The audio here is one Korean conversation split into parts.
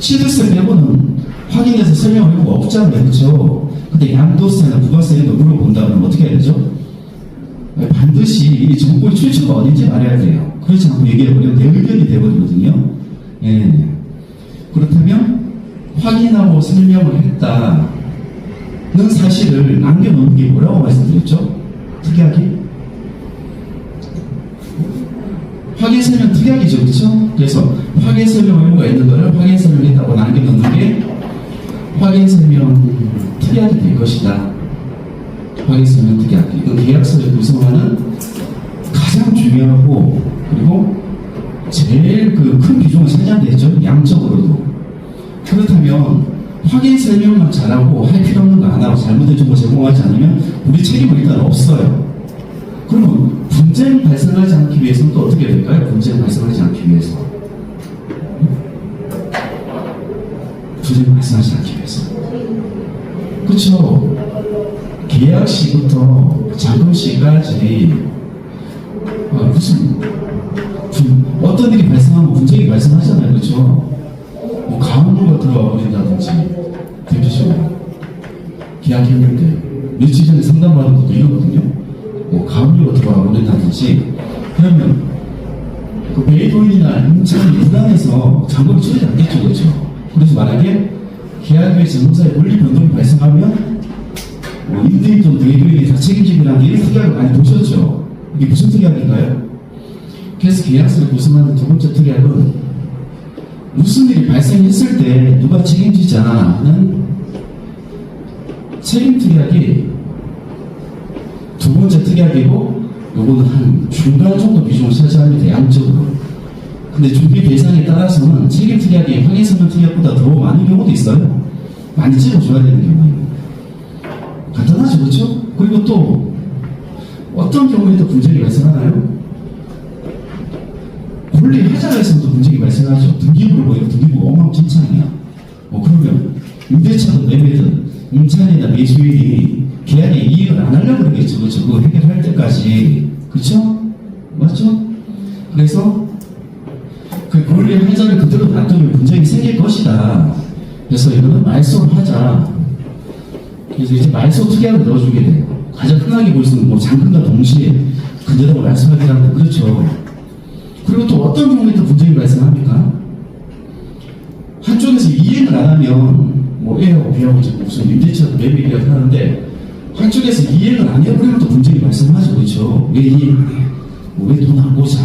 시드세 빼고는 확인해서 설명할 필요가 없잖아요. 그렇죠? 근데 양도세나 부가세 이런 거 물어본다 그러면 어떻게 해야 되죠? 반드시 이 정보의 출처가 어딘지 말해야 돼요. 그렇지 않고 얘기해버리면 내 의견이 돼버리거든요. 예. 그렇다면 확인하고 설명을 했다는 사실을 남겨놓는 게 뭐라고 말씀드렸죠? 특이하게? 확인 설명 특이하기죠, 그렇죠? 그래서 확인 설명 의무가 있는 거를 확인 설명했다고 남겨놓는 게 확인 설명 특이하게 될 것이다. 확인 설명 특이하게. 이건 계약서를 구성하는 가장 중요하고 그리고 제일 그 큰 비중을 차지한대죠. 양적으로도. 그렇다면 확인 설명만 잘하고 할 필요 없는 거 안 하고 잘못된 정보 제공하지 않으면 우리 책임은 일단 없어요. 그러면 분쟁 발생하지 않기 위해서는 또 어떻게 될까요? 분쟁 발생하지 않기 위해서. 분쟁 발생하지 않기 위해서. 그렇죠. 계약 시부터 자금 시까지 어, 무슨 분- 어떤 일이 발생하면 분쟁이 발생하잖아요, 그렇죠? 뭐 가압류가 들어와 버린다든지 대표적으로 계약했는데 며칠 전에 상담받은 것도 이러거든요. 뭐 가압류가 들어와 버린다든지 그러면 그 매도인이나 임차인이 불안해서 잔고를 치르지 않겠죠, 그렇죠? 그래서 만약에 계약의 증거사에 권리 변동이 발생하면 뭐 임대인 좀 매도인이 다 책임지기라는 이런 특약을 많이 보셨죠? 이게 무슨 특약인가요? 그래서 계약서를 구성하는 두 번째 특약은 무슨 일이 발생했을 때 누가 책임지자 하는 책임 특약이 두 번째 특약이고 요거는 한 중간 정도 비중을 차지합니다 양적으로 근데 준비 대상에 따라서는 책임 특약이 설명 특약보다 더 많은 경우도 있어요 많이 찍어줘야 되는 경우에는 간단하죠 그렇죠? 그리고 또 어떤 경우에 또 분쟁이 발생하나요? 권리 하자에서도 문제가 발생하죠. 등기부를 보니까 등기부가 엉망진창이야. 뭐 그러면 임대차든 매매든 임차인이나 매수인이 그렇죠. 그거 해결할 때까지. 그렇죠? 맞죠? 그래서 그 권리 하자를 그대로 놔두면 분쟁이 생길 것이다. 그래서 이거는 말소를 하자. 그래서 이제 말소 특약을 넣어주게 돼요. 가장 흔하게 볼 수 있는 뭐 잠금과 동시에 그대로 말소하기라는 거 그렇죠. 그리고 또 어떤 경우에 또 분쟁이 발생합니까? 한쪽에서 이행을 안 하면 뭐 A하고 B하고 무슨 임대차 매매 계약을 하는데 한쪽에서 이행을 안 해버리면 또 분쟁이 발생하죠 그렇죠? 왜 이행 안 해? 왜돈 안 보자?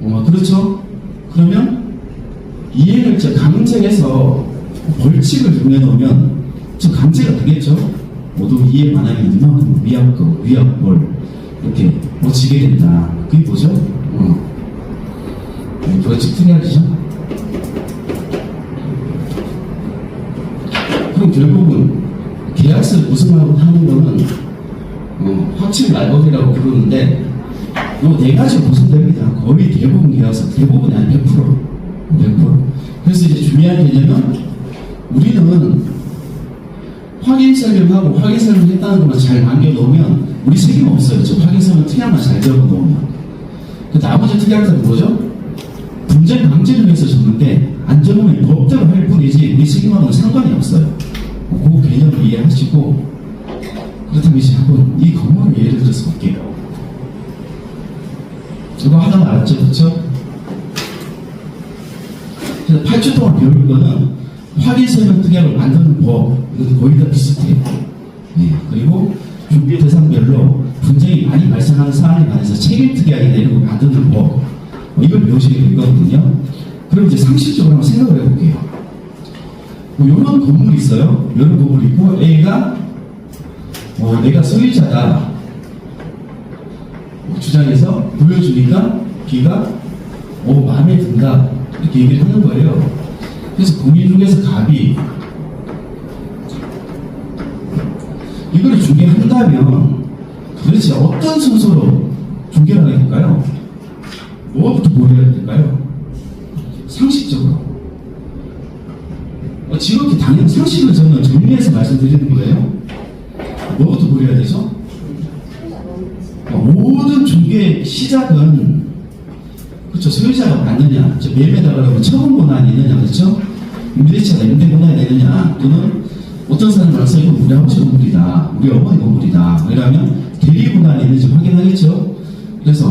어, 그렇죠? 그러면 이행을 저 강제해서 벌칙을 정해놓으면 저 강제가 되겠죠? 모두 안 하면 이만큼 위약금, 위약벌 이렇게 뭐 지게 된다. 그게 뭐죠? 어. 벌칙 특약이죠? 그럼 결국은 계약서를 구성하고 하는 거는 어, 확실 말벌이라고 부르는데 요네 가지 구성됩니다. 거의 대부분 계약서, 대부분이 한 100%. 100%. 그래서 이제 중요한 개념은 우리는 확인 설명하고 확인 설명 했다는 것만 잘 남겨놓으면 우리 책임 없어요. 저 확인 설명 특약만 잘 적어놓으면. 그 나머지 특약들은 뭐죠? 분쟁 방지를 위해서 줬는데 안 적으면 법대로 할 뿐이지 우리 책임하고는 상관이 없어요. 그 개념을 이해하시고 그렇다면 이제 한번 이 건물을 예를 들어서 볼게요. 이거 하나 알았죠? 그렇죠? 그래서 8주 동안 배울 거는 확인 설명 특약을 만드는 법 이것도 거의 다 비슷해요. 네, 그리고 준비 대상별로 분쟁이 많이 발생하는 사안에 관해서 책임 특약이 내리고 만드는 법 어, 이걸 배우시게 될 거거든요. 그럼 이제 상식적으로 한번 생각을 해볼게요. 뭐 이런 건물이 있어요. 이런 건물이 있고 A가 어, 내가 소유자다 뭐 주장해서 보여주니까 B가 오 마음에 든다 이렇게 얘기를 하는 거예요. 그래서 공인 중에서 갑이 이걸 중개한다면 도대체 어떤 순서로 중개를 하게 될까요? 뭐부터 뭘 해야 될까요? 상식적으로. 어, 지극히 당연 상식을 저는 정리해서 말씀드리는 거예요. 뭐부터 뭘 해야 되죠? 어, 모든 중개 시작은 그렇죠 소유자가 맞느냐, 저 매매다 그러면 처분 권한이 있느냐, 그렇죠? 임대차가 임대 분할이 되느냐 또는 어떤 사람이 와서 이거 우리 아버지 건물이다 우리 어머니 건물이다 이러면 대리 분할이 있는지 확인하겠죠 그래서